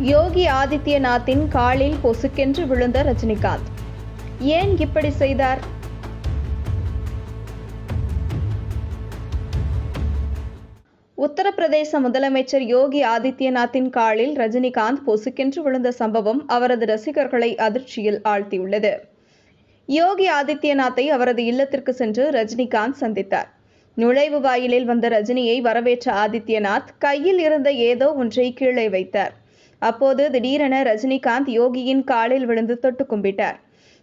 யோகி ஆதித்யநாத்தின் காலில் பொசுக்கென்று விழுந்த ரஜினிகாந்த். ஏன் இப்படி செய்தார்? உத்தரப்பிரதேச முதலமைச்சர் யோகி ஆதித்யநாத்தின் காலில் ரஜினிகாந்த் பொசுக்கென்று விழுந்த சம்பவம் அவரது ரசிகர்களை அதிர்ச்சியில் ஆழ்த்தியுள்ளது. யோகி ஆதித்யநாத்தை அவரது இல்லத்திற்கு சென்று ரஜினிகாந்த் சந்தித்தார். நுழைவு வாயிலில் வந்த ரஜினியை வரவேற்ற ஆதித்யநாத் கையில் இருந்த ஏதோ ஒன்றை கீழே வைத்தார். அப்போது திடீரென ரஜினிகாந்த் யோகியின் காலில் விழுந்து தொட்டு கும்பிட்டார்.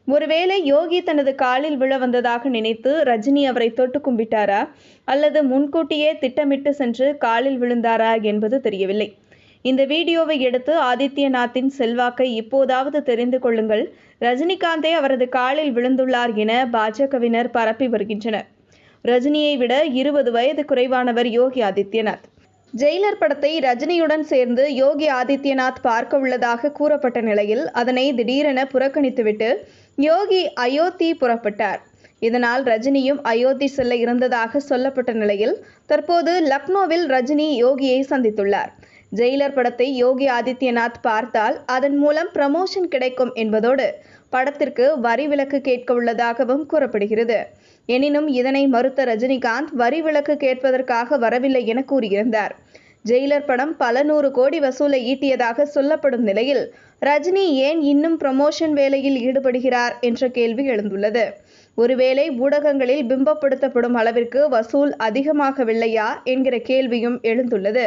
ஒருவேளை யோகி தனது காலில் விழ வந்ததாக நினைத்து ரஜினி அவரை தொட்டு கும்பிட்டாரா? அல்லது முன்கூட்டியே திட்டமிட்டு சென்று காலில் விழுந்தாரா என்பது தெரியவில்லை. இந்த வீடியோவை எடுத்து ஆதித்யநாத்தின் செல்வாக்கை இப்போதாவது தெரிந்து கொள்ளுங்கள். ரஜினிகாந்தே அவரது காலில் விழுந்துள்ளார் என பாஜகவினர் பரப்பி வருகின்றனர். ரஜினியை விட இருபது வயது குறைவானவர் யோகி ஆதித்யநாத். ஜெயிலர் படத்தை ரஜினியுடன் சேர்ந்து யோகி ஆதித்யநாத் பார்க்க உள்ளதாக கூறப்பட்ட நிலையில் அதனை திடீரென புறக்கணித்துவிட்டு யோகி அயோத்தி புறப்பட்டார். இதனால் ரஜினியும் அயோத்தி செல்ல இருந்ததாக சொல்லப்பட்ட நிலையில் தற்போது லக்னோவில் ரஜினி யோகியை சந்தித்துள்ளார். ஜெயிலர் படத்தை யோகி ஆதித்யநாத் பார்த்தால் அதன் மூலம் ப்ரமோஷன் கிடைக்கும் என்பதோடு படத்திற்கு வரி விலக்கு கேட்க உள்ளதாகவும் கூறப்படுகிறது. எனினும் இதனை மறுத்த ரஜினிகாந்த் வரி விலக்கு கேட்பதற்காக வரவில்லை என கூறியிருந்தார். ஜெயிலர் படம் பல நூறு கோடி வசூலை ஈட்டியதாக சொல்லப்படும் நிலையில் ரஜினி ஏன் இன்னும் ப்ரமோஷன் வேலையில் ஈடுபடுகிறார் என்ற கேள்வி எழுந்துள்ளது. ஒருவேளை ஊடகங்களில் பிம்பப்படுத்தப்படும் அளவிற்கு வசூல் அதிகமாகவில்லையா என்கிற கேள்வியும் எழுந்துள்ளது.